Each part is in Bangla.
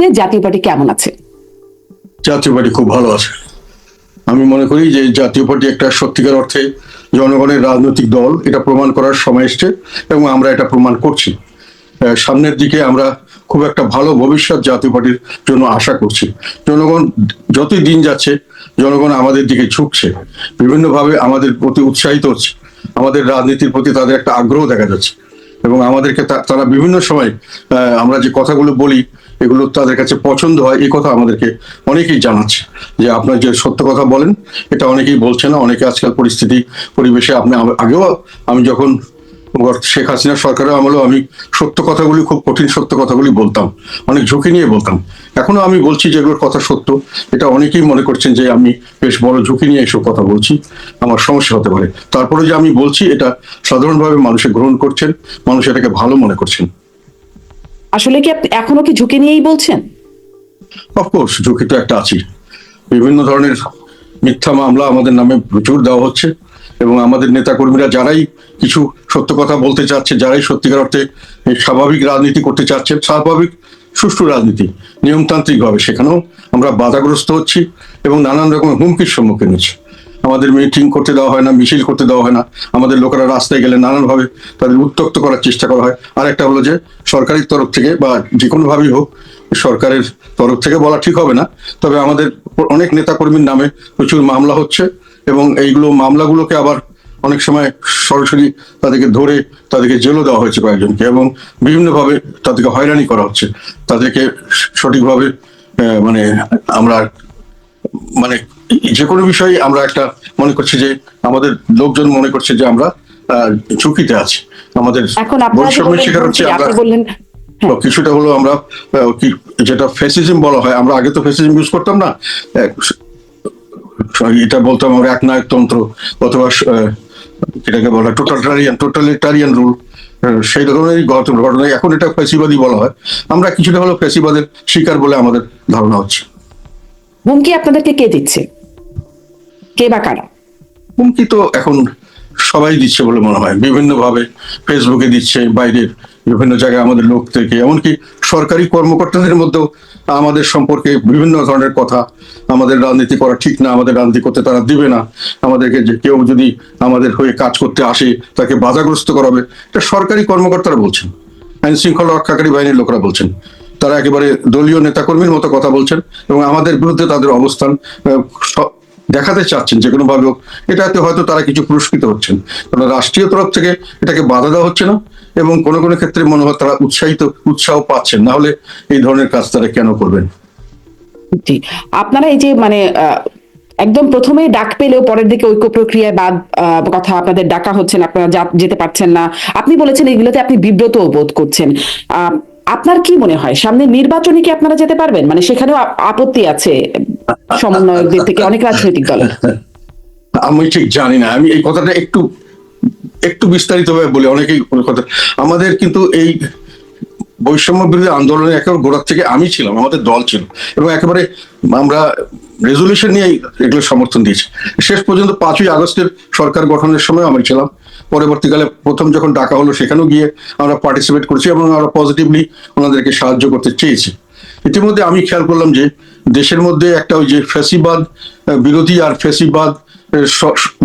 পরিস্থিতিতে জাতীয় পার্টি কেমন আছে? জাতীয় পার্টি খুব ভালো আছে। আমি মনে করি যে জাতীয় পার্টি একটা সত্যিকার অর্থে জনগণের রাজনৈতিক দল, এটা প্রমাণ করার সময় এসছে এবং আমরা এটা প্রমাণ করছি। সামনের দিকে আমরা খুব একটা ভালো ভবিষ্যৎ জাতীয় পার্টির জন্য আশা করছি। জনগণ যতই দিন যাচ্ছে, জনগণ আমাদের দিকে ঝুঁকছে। বিভিন্নভাবে আমাদের প্রতি উৎসাহিত হচ্ছে। আমাদের রাজনীতির প্রতি তাদের একটা আগ্রহ দেখা যাচ্ছে। এবং আমাদেরকে তারা বিভিন্ন সময় আমরা যে কথাগুলো বলি এগুলো তাদের কাছে পছন্দ হয় এই কথা আমাদেরকে অনেকেই জানাচ্ছে যে আপনার যে সত্য কথা বলেন, এটা অনেকেই বলছে না, অনেকে আজকাল পরিস্থিতি, পরিবেশে আপনি আগেও আমি যখন শেখ হাসিনা সরকারের আমলেও আমি সত্য কথাগুলি, খুব কঠিন সত্য কথাগুলি বলতাম, অনেক ঝুঁকি নিয়ে বলতাম। এখনও আমি বলছি যেগুলোর কথা সত্য, এটা অনেকেই মনে করছেন যে আমি বেশ বড় ঝুঁকি নিয়ে এসব কথা বলছি, আমার সমস্যা হতে পারে। তারপরে যে আমি বলছি, এটা সাধারণভাবে মানুষে গ্রহণ করছেন, মানুষ এটাকে ভালো মনে করছেন। আসলে কি আপনি এখনও কি ঝুঁকি নিয়েই বলছেন? অফকোর্স ঝুঁকি তো একটা আছে বিভিন্ন ধরনের মিথ্যা মামলা আমাদের নামে প্রচুর দেওয়া হচ্ছে এবং আমাদের নেতাকর্মীরা যারাই কিছু সত্য কথা বলতে চাচ্ছে, যারাই সত্যিকার অর্থে স্বাভাবিক রাজনীতি করতে চাচ্ছে, স্বাভাবিক সুষ্ঠু রাজনীতি, নিয়মতান্ত্রিকভাবে সেখানেও আমরা বাধাগ্রস্ত হচ্ছি এবং নানান রকমের হুমকির সম্মুখীন হচ্ছি। আমাদের মিটিং করতে দেওয়া হয় না, মিছিল করতে দেওয়া হয় না। আমাদের লোকেরা রাস্তায় গেলে নানানভাবে তাদের উত্তক্ত করার চেষ্টা করা হয়। আর একটা হলো যে, সরকারের তরফ থেকে বা যে কোনোভাবেই হোক, সরকারের তরফ থেকে বলা ঠিক হবে না। তবে আমাদের অনেক নেতাকর্মীর নামে প্রচুর মামলা হচ্ছে এবং এইগুলো মামলাগুলোকে আবার অনেক সময় সরাসরি তাদেরকে ধরে তাদেরকে জেলও দেওয়া হয়েছে কয়েকজনকে এবং বিভিন্নভাবে তাদেরকে হয়রানি করা হচ্ছে। তাদেরকে সঠিকভাবে মানে আমরা মানে যে কোনো বিষয়ে আমরা একটা মনে করছি যে আমাদের লোকজন মনে করছে যে আমরা ঝুঁকিতে আছি। আমাদের বৈষম্যের শিকার হচ্ছে আমরা তো কিছুটা হলো আমরা যেটা ফেসিজম বলা হয় আমরা আগে তো ফেসিজম ইউজ করতাম না। এটা বলতাম আমরা একনায়কতন্ত্র অথবা আহ, এটাকে বলা হয় টোটালিটারিয়ান টোটালিটারিয়ান রুল সেই রকমেরই ঘটনা ঘটনা এখন এটা ফেসিবাদী বলা হয়। আমরা কিছুটা হলো ফেসিবাদের শিকার বলে আমাদের ধারণা হচ্ছে। হুমকি আপনাদেরকে কে দিচ্ছে? কে বা কারা? হুমকি তো এখন সবাই দিচ্ছে বলে মনে হয়। বিভিন্ন ভাবে ফেসবুকে দিচ্ছে, বাইরের বিভিন্ন জায়গায় আমাদের লোক থেকে। এমনকি সরকারি কর্মকর্তাদের মধ্যেও আমাদের সম্পর্কে বিভিন্ন ধরনের কথা আমাদের রাজনীতি করা ঠিক না, আমাদের রাজনীতি করতে তারা দিবে না। আমাদেরকে যে কেউ যদি আমাদের হয়ে কাজ করতে আসে, তাকে বাধাগ্রস্ত করাবে। এটা সরকারি কর্মকর্তারা বলছেন আইন শৃঙ্খলা রক্ষাকারী বাহিনীর লোকরা বলছেন। তারা একেবারে দলীয় নেতাকর্মীর মতো কথা বলছেন এবং আমাদের বিরুদ্ধে তাদের অবস্থান দেখাতে চাচ্ছেন যে কোনো ভাবে হোক, এটাতে হয়তো তারা কিছু পুরস্কৃত হচ্ছেন। কারণ রাষ্ট্রীয় তরফ থেকে এটাকে বাধা দেওয়া হচ্ছে না এবং কোনো কোনো ক্ষেত্রে মনে হয় তারা উৎসাহিত, উৎসাহ পাচ্ছেন। না হলে এই ধরনের কাজ তারা কেন করবেন? জি। আপনারা এই যে মানে একদম প্রথমে ডাক পেলেও পরের দিকে ঐক্য প্রক্রিয়ায় বাদ কথা আপনাদের ডাকা হচ্ছে না, আপনারা যেতে পারছেন না। আপনি বলেছেন এগুলোতে আপনি বিব্রত বোধ করছেন। আপনার কি মনে হয়? সামনে নির্বাচনে কি আপনারা যেতে পারবেন? মানে সেখানেও আপত্তি আছে সমন্বয়কদের থেকে, অনেক রাজনৈতিক দলের আমি ঠিক জানি না। আমি এই কথাটা একটু একটু বিস্তারিতভাবে বলি, অনেকেই কথা। আমাদের কিন্তু এই বৈষম্য বিরোধী আন্দোলনের একেবারে গোড়ার থেকে আমি ছিলাম, আমাদের দল ছিল। এবং একেবারে আমরা রেজলিউশন নিয়ে এগুলো সমর্থন দিয়েছে। শেষ পর্যন্ত পাঁচই আগস্টের সরকার গঠনের সময় আমি ছিলাম। পরবর্তীকালে প্রথম যখন ডাকা হলো, সেখানেও গিয়ে আমরা পার্টিসিপেট করছি এবং আমরা পজিটিভলি ওনাদেরকে সাহায্য করতে চেয়েছি। ইতিমধ্যে আমি খেয়াল করলাম যে, দেশের মধ্যে একটা ওই যে ফেসিবাদ বিরোধী আর ফেসিবাদ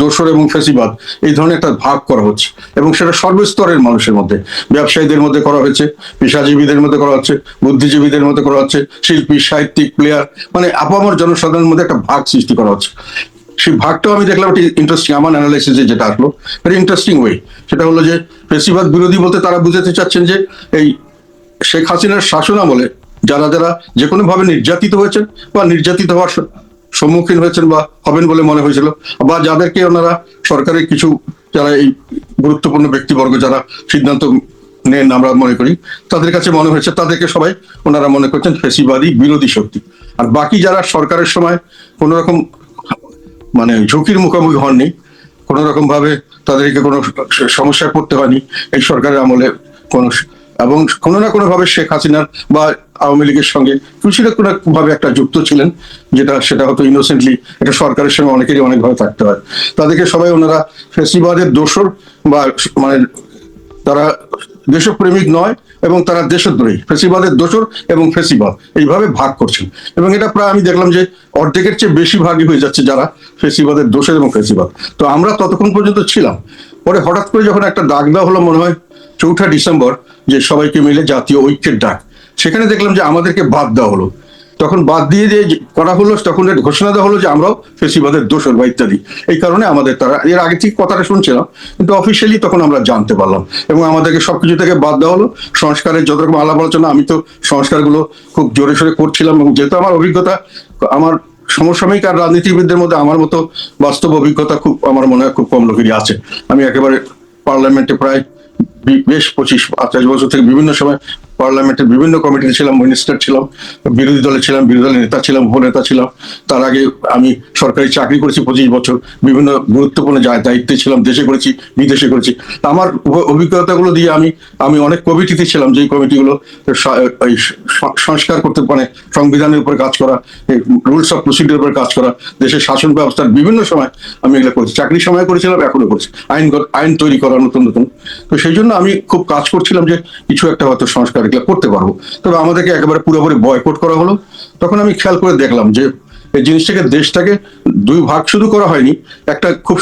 দোসর এবং ফ্যাসিবাদ, এই ধরনের একটা ভাগ করা হচ্ছে এবং সেটা সর্বস্তরের মানুষের মধ্যে, ব্যবসায়ীদের মধ্যে করা হয়েছে, পেশাজীবীদের মধ্যে করা হচ্ছে, বুদ্ধিজীবীদের মধ্যে করা হচ্ছে, শিল্পী, সাহিত্যিক প্লেয়ার মানে আপামর জনসাধারণের মধ্যে একটা ভাগ সৃষ্টি করা হচ্ছে। সেই ভাগটাও আমি দেখলাম একটি ইন্টারেস্টিং আমার অ্যানালাইসিসে যেটা আসলো ভেরি ইন্টারেস্টিং ওয়ে সেটা হলো যে ফেসিবাদ বিরোধী বলতে তারা বুঝাতে চাচ্ছেন যে এই শেখ হাসিনার শাসন আমলে যারা যারা যে কোনো ভাবে নির্যাতিত হয়েছেন বা নির্যাতিত হওয়ার সম্মুখীন হয়েছেন বা হবেন বলে মনে হয়েছিল। বা যাদেরকে ওনারা সরকারের কিছু যারা এই গুরুত্বপূর্ণ ব্যক্তিবর্গ যারা সিদ্ধান্ত নেন আমরা মনে করি, তাদের কাছে মনে হয়েছে, তাদেরকে সবাই ওনারা মনে করছেন ফেসিবাদী, বিরোধী শক্তি। আর বাকি যারা সরকারের সময় কোনো রকম মানে ঝুঁকির মুখোমুখি হননি, কোনো রকম ভাবে তাদেরকে কোনো সমস্যায় পড়তে হয়নি, এই সরকারের আমলে কোনো এবং কোনো না কোনো ভাবে শেখ হাসিনার বা আওয়ামী লীগের সঙ্গে। কিছু না কোনো ভাবে একটা যুক্ত ছিলেন, যেটা, সেটা হয়তো ইনোসেন্টলি এটা সরকারের সঙ্গে অনেকেরই অনেকভাবে থাকতে হয়। তাদেরকে সবাই ওনারা ফেস্টিভালের দোসর বা মানে তারা দেশপ্রেমিক নয় এবং তারা দেশদ্রোহী। ফেসিবাদের দোসর এবং ফেসিবাদ এইভাবে ভাগ করছেন। এবং এটা প্রায় আমি দেখলাম যে অর্ধেকের চেয়ে বেশি ভাগই হয়ে যাচ্ছে যারা ফেসিবাদের দোষর এবং ফেসিবাদ তো আমরা ততক্ষণ পর্যন্ত ছিলাম। পরে হঠাৎ করে যখন একটা ডাক দেওয়া হলো মনে হয়, চৌঠা ডিসেম্বর, যে সবাইকে মিলে জাতীয় ঐক্যের ডাক সেখানে দেখলাম যে আমাদেরকে বাদ দেওয়া হলো। তখন বাদ দিয়ে যে করা হলো, তখন ঘোষণা দেওয়া হলো যে আমরাও ফেসিবাদের দোষর বা ইত্যাদি। এই কারণে আমাদের তারা, এর আগে ঠিক কথাটা শুনছিলাম, কিন্তু অফিসিয়ালি তখন আমরা জানতে পারলাম এবং আমাদেরকে সবকিছু থেকে বাদ দেওয়া হলো। সংস্কারের যত রকম আলাপ আলোচনা, আমি তো সংস্কারগুলো খুব জোরে সোরে করছিলাম এবং যেহেতু আমার অভিজ্ঞতা, আমার সমসাময়িক আর রাজনীতিবিদদের মধ্যে আমার মতো বাস্তব অভিজ্ঞতা খুব, আমার মনে হয় খুব কম লোকেরই আছে। আমি একেবারে পার্লামেন্টে প্রায় বেশ পঁচিশ, আঠাশ বছর থেকে বিভিন্ন সময় পার্লামেন্টের বিভিন্ন কমিটিতে ছিলাম মিনিস্টার ছিলাম, বিরোধী দলে ছিলাম, বিরোধী দলের নেতা ছিলাম উপনেতা ছিলাম। তার আগে আমি সরকারি চাকরি করেছি পঁচিশ বছর, বিভিন্ন গুরুত্বপূর্ণ দায়িত্বে ছিলাম, দেশে করেছি, বিদেশে করেছি। আমার অভ- অভিজ্ঞতাগুলো দিয়ে আমি আমি অনেক কমিটিতে ছিলাম, যেই কমিটিগুলো সংস্কার করতে মানে সংবিধানের উপর কাজ করা রুলস অফ প্রসিডিউর উপর কাজ করা, দেশের শাসন ব্যবস্থার বিভিন্ন সময় আমি এগুলো করেছি। চাকরির সময় করেছিলাম এখনও করছি। আইন আইন তৈরি করা নতুন নতুন। তো সেই জন্য আমি খুব কাজ করছিলাম যে কিছু একটা হয়তো সংস্কার এগুলো করতে পারব। তবে আমাদেরকে একেবারে পুরোপুরি বয়কট করা হলো। তখন আমি খেয়াল করে দেখলাম যে এই জিনিসটাকে, দেশটাকে দুই ভাগ শুধু করা হয়নি, একটা খুব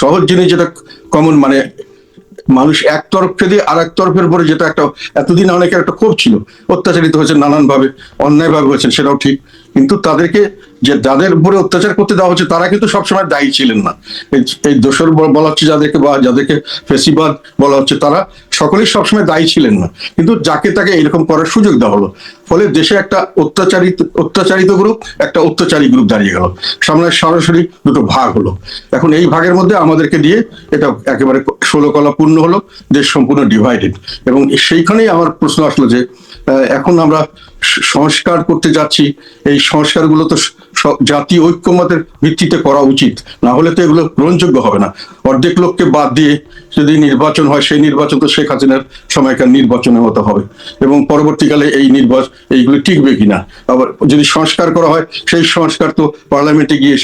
সহজ জিনিস যেটা কমন মানে মানুষ এক তরফ দিয়ে আর এক তরফের পরে যেটা একটা, এতদিন অনেকের একটা ক্ষোভ ছিল। অত্যাচারিত হয়েছে নানান ভাবে অন্যায় ভাবে হয়েছেন, সেটাও ঠিক। কিন্তু তাদেরকে যে যাদের উপরে অত্যাচার করতে দেওয়া হচ্ছে, তারা কিন্তু সবসময় দায়ী ছিলেন না। এই- দোষর বলা হচ্ছে যাদেরকে বা যাদেরকে ফেসিবাদ বলা হচ্ছে, তারা সকলেই সবসময় দায়ী ছিলেন না। কিন্তু যাকে তাকে এরকম করার সুযোগ দেওয়া হলো, ফলে দেশে একটা অত্যাচারিত অত্যাচারিত গ্রুপ একটা অত্যাচারী গ্রুপ দাঁড়িয়ে গেল। সামনে সরাসরি দুটো ভাগ হলো। এখন এই ভাগের মধ্যে আমাদেরকে দিয়ে এটা একেবারে ষোলো কলা পূর্ণ হলো, দেশ সম্পূর্ণ ডিভাইডেড এবং সেইখানেই আমার প্রশ্ন আসলো যে এখন আমরা সংস্কার করতে যাচ্ছি। এই সংস্কারগুলো তো জাতীয় ঐক্যমতের ভিত্তিতে করা উচিত। না হলে তো এগুলো গ্রহণযোগ্য হবে না। অর্ধেক লোককে বাদ দিয়ে যদি নির্বাচন হয়, সেই নির্বাচন তো শেখ হাসিনার সময়কার নির্বাচনের মতো হবে। এবং পরবর্তীকালে এই নির্বাচন এইগুলো টিকবে কিনা? আবার যদি সংস্কার করা হয়, সেই সংস্কার তো পার্লামেন্টে গিয়ে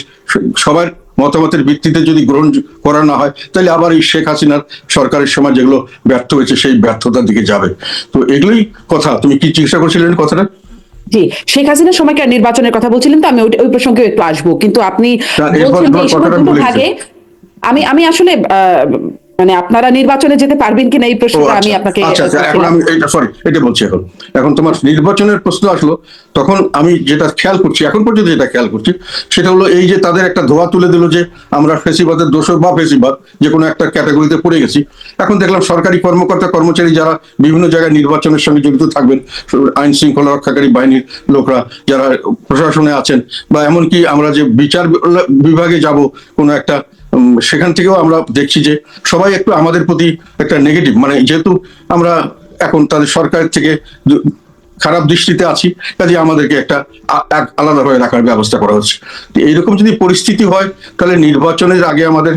সবার মতামতের ভিত্তিতে যদি গ্রহণ করা না হয় তাহলে আবার এই শেখ হাসিনার সরকারের সময় যেগুলো ব্যর্থ হয়েছে সেই ব্যর্থতার দিকে যাবে। তো এগুলোই কথা। তুমি কি চিকিৎসা করছিলেন কথাটা? জি শেখ হাসিনার সময়কার নির্বাচনের কথা বলছিলেন তো? আমি ওই- প্রসঙ্গে একটু আসব। কিন্তু আপনি। ভাগে আমি আমি আসলে আহ, মানে আপনারা নির্বাচনে যেতে পারবেন কিনা এই প্রশ্নটা আমি আচ্ছা, আপনাকে আচ্ছা আচ্ছা এখন আমি এটা সরি এটা বলছি এখন। এখন তোমার নির্বাচনের প্রশ্ন আসলো তখন আমি যেটা খেয়াল করছি এখন পর্যন্ত যেটা খেয়াল করছি সেটা হলো এই যে তাদের একটা ধোয়া তুলে দিল যে আমরা ফেসিবাদের দোষর বা ফেসিবাদ যে কোনো একটা ক্যাটাগরিতে পড়ে গেছি। এখন দেখলাম সরকারি কর্মকর্তা কর্মচারী যারা বিভিন্ন জায়গায় নির্বাচনের সঙ্গে জড়িত থাকবেন আইন শৃঙ্খলা রক্ষাকারী বাহিনীর লোকরা যারা প্রশাসনে আছেন বা এমনকি আমরা যে বিচার বিভাগে যাব কোনো একটা সেখান থেকেও আমরা দেখছি যে সবাই একটু আমাদের প্রতি একটা নেগেটিভ মানে যেহেতু আমরা এখন তাদের সরকারের থেকে খারাপ দৃষ্টিতে আছি কাজে আমাদেরকে একটা আলাদাভাবে রাখার ব্যবস্থা করা হচ্ছে। এইরকম যদি পরিস্থিতি হয়, তাহলে নির্বাচনের আগে আমাদের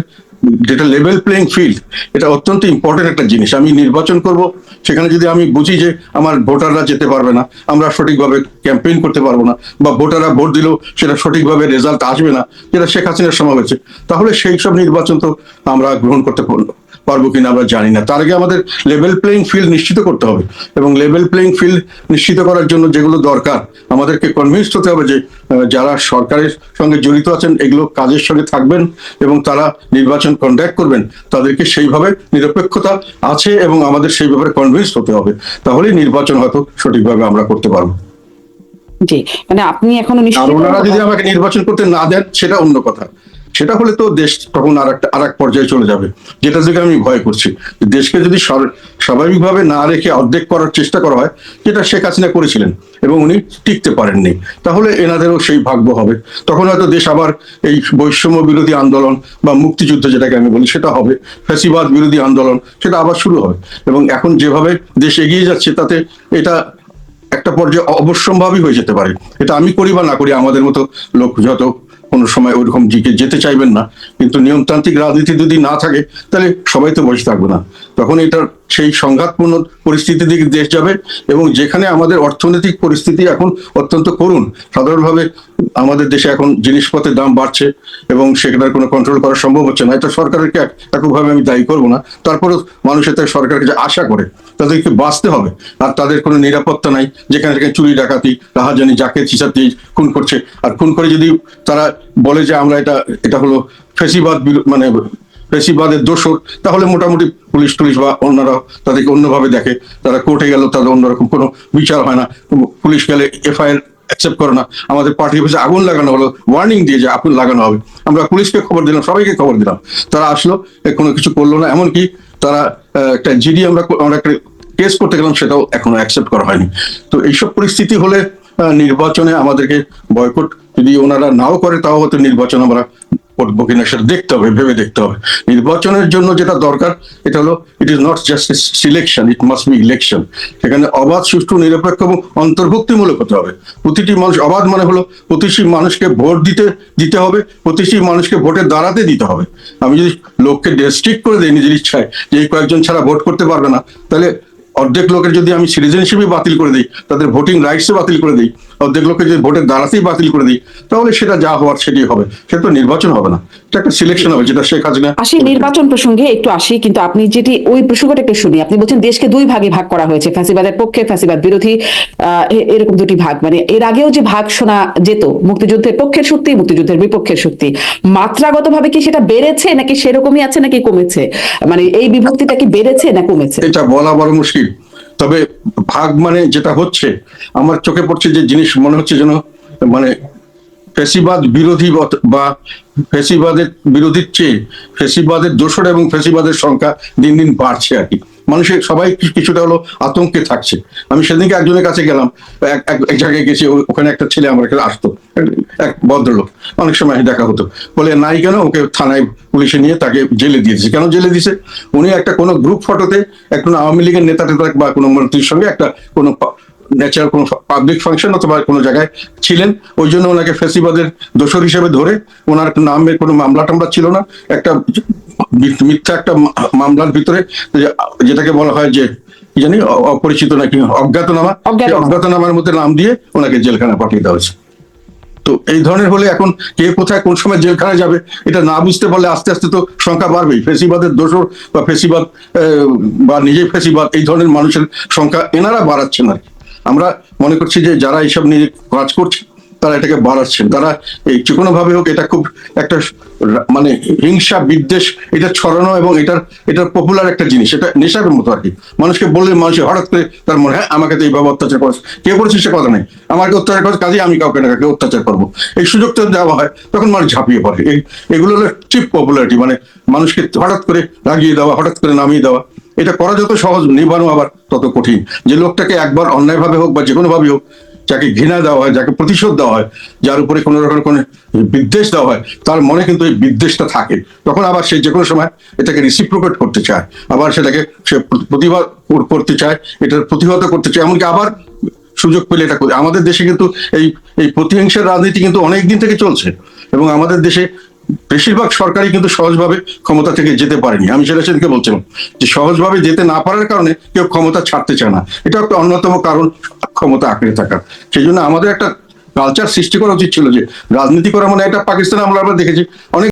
যেটা লেভেল প্লেইং ফিল্ড এটা অত্যন্ত ইম্পর্টেন্ট একটা জিনিস। আমি নির্বাচন করব, সেখানে যদি আমি বুঝি যে আমার ভোটাররা যেতে পারবে না, আমরা সঠিকভাবে ক্যাম্পেইন করতে পারব না, বা ভোটাররা ভোট দিলেও সেটা সঠিকভাবে রেজাল্ট আসবে না, যেটা শেখ হাসিনার সময় হয়েছে তাহলে সেই সব নির্বাচন তো আমরা গ্রহণ করতে পারব। পারব কিনা আমরা জানি না। তার আগে আমাদের লেভেল প্লেইং ফিল্ড নিশ্চিত করতে হবে এবং লেভেল প্লেইং ফিল্ড নিশ্চিত করার জন্য যেগুলো দরকার আমাদেরকে কনভিন্স হতে হবে যে যারা সরকারের সঙ্গে জড়িত আছেন এগুলো কাজের সঙ্গে থাকবেন এবং তারা নির্বাচন কন্ডাক্ট করবেন। তাদেরকে সেইভাবে নিরপেক্ষতা আছে এবং আমাদের সেই ব্যাপারে কনভিন্স হতে হবে। তাহলেই নির্বাচন হয়তো সঠিকভাবে আমরা করতে পারব। জি মানে আপনি এখনও নিশ্চিত ওনারা যদি আমাকে নির্বাচন করতে না দেন সেটা অন্য কথা। সেটা হলে তো দেশ তখন আর একটা, আর পর্যায়ে চলে যাবে। যেটা থেকে আমি ভয় করছি। দেশকে যদি স্বাভাবিকভাবে না রেখে অর্ধেক করার চেষ্টা করা হয়, যেটা শেখ হাসিনা করেছিলেন, এবং উনি টিকতে পারেননি, তাহলে এনাদেরও সেই ভাগ্য হবে। তখন হয়তো দেশ আবার এই বৈষম্য বিরোধী আন্দোলন বা মুক্তিযুদ্ধ যেটাকে আমি বলি, সেটা হবে। ফ্যাসিবাদ বিরোধী আন্দোলন, সেটা আবার শুরু হবে। এবং এখন যেভাবে দেশ এগিয়ে যাচ্ছে, তাতে এটা একটা পর্যায়ে অবশ্যম্ভাবী হয়ে যেতে পারে। এটা আমি করি বা না করি, আমাদের মতো লোক যত কোনো সময় ওইরকম দিকে যেতে চাইবেন না, কিন্তু নিয়মতান্ত্রিক রাজনীতি যদি না থাকে, তাহলে সবাই তো বসে থাকবে না। তখন এটা সেই সংঘাতপূর্ণ পরিস্থিতির দিকে দেশ যাবে এবং যেখানে আমাদের অর্থনৈতিক পরিস্থিতি এখন অত্যন্ত করুণ, সাধারণভাবে আমাদের দেশে এখন জিনিসপত্রের দাম বাড়ছে এবং সেখানে কোনো কন্ট্রোল করা সম্ভব হচ্ছে না। এটা সরকারকে এক- এককভাবে আমি দায়ী করব না। তারপরেও মানুষের এতে সরকারকে যে আশা করে তাদেরকে বাঁচতে হবে। আর তাদের কোনো নিরাপত্তা নাই। যেখানে সেখানে চুরি, ডাকাতি, রাহাজানি যাকে চিসাতে খুন করছে। আর খুন করে যদি তারা বলে যে আমরা এটা এটা হলো ফেসিবাদ মানে ফেসিবাদের দোষর, তাহলে মোটামুটি পুলিশ টুলিশ বা অন্যরা তাদেরকে অন্যভাবে দেখে। তারা কোর্টে গেল তাদের অন্যরকম কোনো বিচার হয় না। পুলিশ গেলে এফআইআর অ্যাকসেপ্ট করো না। আমাদের পার্টির অফিসে আগুন লাগানো হলো ওয়ার্নিং দিয়ে যে আগুন লাগানো হবে। আমরা পুলিশকে খবর দিলাম, সবাইকে খবর দিলাম। তারা আসলো কোনো কিছু করল না, এমনকি তারা একটা জিডি আমরা আমরা একটা কেস করতে গেলাম, সেটাও এখনও অ্যাকসেপ্ট করা হয়নি। তো এইসব পরিস্থিতি হলে নির্বাচনে আমাদেরকে বয়কট যদি ওনারা নাও করে, তাও হয়তো নির্বাচন আমরা করব দেখতে হবে, ভেবে দেখতে হবে। নির্বাচনের জন্য যেটা দরকার, এটা হলো it is not just selection it must be election সেখানে অবাধ, সুষ্ঠু, নিরপেক্ষ এবং অন্তর্ভুক্তিমূলক হতে হবে। প্রতিটি মানুষ, অবাধ মানে হলো, প্রতিটি মানুষকে ভোট দিতে দিতে হবে, প্রতিটি মানুষকে ভোটে দাঁড়াতে দিতে হবে। আমি যদি লোককে রেস্ট্রিক্ট করে দিই নিজের ইচ্ছায়, যে এই কয়েকজন ছাড়া ভোট করতে পারবে না, তাহলে অর্ধেক লোকের যদি আমি সিটিজেনশিপই বাতিল করে দিই, তাদের ভোটিং রাইটসও বাতিল করে দিই অর্ধেক লোকের যদি ভোটের দাঁড়াতেই বাতিল করে দিই তাহলে সেটা যা হওয়ার সেটি হবে। সেটা তো নির্বাচন হবে না। এটা একটা সিলেকশন হবে যেটা শেখ হাসিনা আসি নির্বাচন প্রসঙ্গে একটু আসি কিন্তু আপনি যেটি ওই প্রসঙ্গটা একটু শুনি আপনি বলছেন দেশকে দুই ভাগে ভাগ করা হয়েছে ফ্যাসিবাদের পক্ষে ফ্যাসিবাদ বিরোধী এরকম দুটি ভাগ। মানে এর আগেও যে ভাগ শোনা যেত মুক্তিযুদ্ধের পক্ষের শক্তি মুক্তিযুদ্ধের বিপক্ষের শক্তি মাত্রাগতভাবে কি সেটা বেড়েছে নাকি সেরকমই আছে নাকি কমেছে? মানে এই বিভক্তিটা কি বেড়েছে না কমেছে? এটা বলা বড় মুশকিল। তবে ভাগ মানে যেটা হচ্ছে, আমার চোখে পড়ছে যে জিনিস মনে হচ্ছে যেন মানে ফেসিবাদ বিরোধী বা ফেসিবাদের বিরোধীর চেয়ে ফেসিবাদের দোষর এবং ফেসিবাদের সংখ্যা দিন দিন বাড়ছে আর কি। মানুষের সবাই কিছুটা হলো আতঙ্কে থাকছে। আমি সেদিনকে একজনের কাছে গেলাম, এক জায়গায় গেছি ওখানে একটা ছেলে আমার কাছে আসতো, এক- ভদ্রলোক। অনেক সময় দেখা হতো। বলে, নাই কেন? ওকে থানায় পুলিশে নিয়ে তাকে জেলে দিয়েছে। কেন জেলে দিয়েছে? উনি একটা কোনো গ্রুপ ফটোতে একটা আওয়ামী লীগের নেতা টেতা বা কোনো মন্ত্রীর সঙ্গে একটা কোনো ন্যাচারাল কোনো পাবলিক ফাংশন অথবা কোনো জায়গায় ছিলেন ওই জন্য ওনাকে ফেসিবাদের দোষর হিসেবে ধরে ওনার নামের কোনো মামলা টামলা ছিল না। একটা মিথ্যা একটা মামলার ভিতরে যেটাকে বলা হয় যে জানি অপরিচিত নাকি অজ্ঞাতনামা। অজ্ঞাতনামার মধ্যে নাম দিয়ে ওনাকে জেলখানা পাঠিয়ে দেওয়া হয়েছে। তো এই ধরনের হলে এখন কে কোথায় কোন সময় জেলখানায় যাবে এটা না বুঝতে পারলে আস্তে আস্তে তো সংখ্যা বাড়বেই। ফেসিবাদের দোষর বা ফেসিবাদ বা নিজেই ফেসিবাদ এই ধরনের মানুষের সংখ্যা এনারা বাড়াচ্ছেন আর কি। আমরা মনে করছি যে যারা এইসব নিয়ে কাজ করছে, তারা এটাকে বাড়াচ্ছেন তারা এই যে কোনো ভাবে হোক এটা খুব একটা মানে হিংসা, বিদ্বেষ, এটা ছড়ানো এবং এটার এটার পপুলার একটা জিনিস, এটা নেশার মতো আর কি। মানুষকে বললে মানুষ হঠাৎ করে তার মনে হয় আমাকে তো এইভাবে অত্যাচার করেছে। কে করেছে সে কথা নেই। আমাকে অত্যাচার করেছে কাজে আমি কাউকে না কাউকে অত্যাচার করব। এই সুযোগটা দেওয়া হয়, তখন মানুষ ঝাঁপিয়ে পড়ে। এগুলো হলো চিপ পপুলারিটি মানে মানুষকে হঠাৎ করে লাগিয়ে দেওয়া, হঠাৎ করে নামিয়ে দেওয়া। এটা করা যত সহজ নিবানো আবার তত কঠিন। যে লোকটাকে একবার অন্যায়ভাবে হোক বা যে কোনো ভাবে হোক, যাকে ঘৃণা দেওয়া হয়, যাকে প্রতিশোধ দেওয়া হয়, যার উপরে কোনো রকম কোনো বিদ্বেষ দেওয়া হয়, তার মনে কিন্তু এই বিদ্বেষটা থাকে। তখন আবার সে যে কোনো সময় এটাকে রিসিপ্রোকেট করতে চায়। আবার সেটাকে সে প্র- প্রতিবাদ করতে চায়, এটার প্রতিহত করতে চায়। এমনকি আবার সুযোগ পেলে এটা করে আমাদের দেশে কিন্তু এই এই প্রতিহিংসার রাজনীতি কিন্তু অনেক দিন থেকে চলছে। এবং আমাদের দেশে বেশিরভাগ সরকারই কিন্তু সহজভাবে ক্ষমতা থেকে যেতে পারেনি। আমি সেটা সেদিকে বলছিলাম যে সহজভাবে যেতে না পারার কারণে কেউ ক্ষমতা ছাড়তে চায় না। এটা একটা অন্যতম কারণ ক্ষমতা আঁকড়ে থাকার। সেই জন্য আমাদের একটা কালচার সৃষ্টি করা উচিত ছিল যে রাজনীতি করা মানে এটা পাকিস্তানে আমরা আবার দেখেছি। অনেক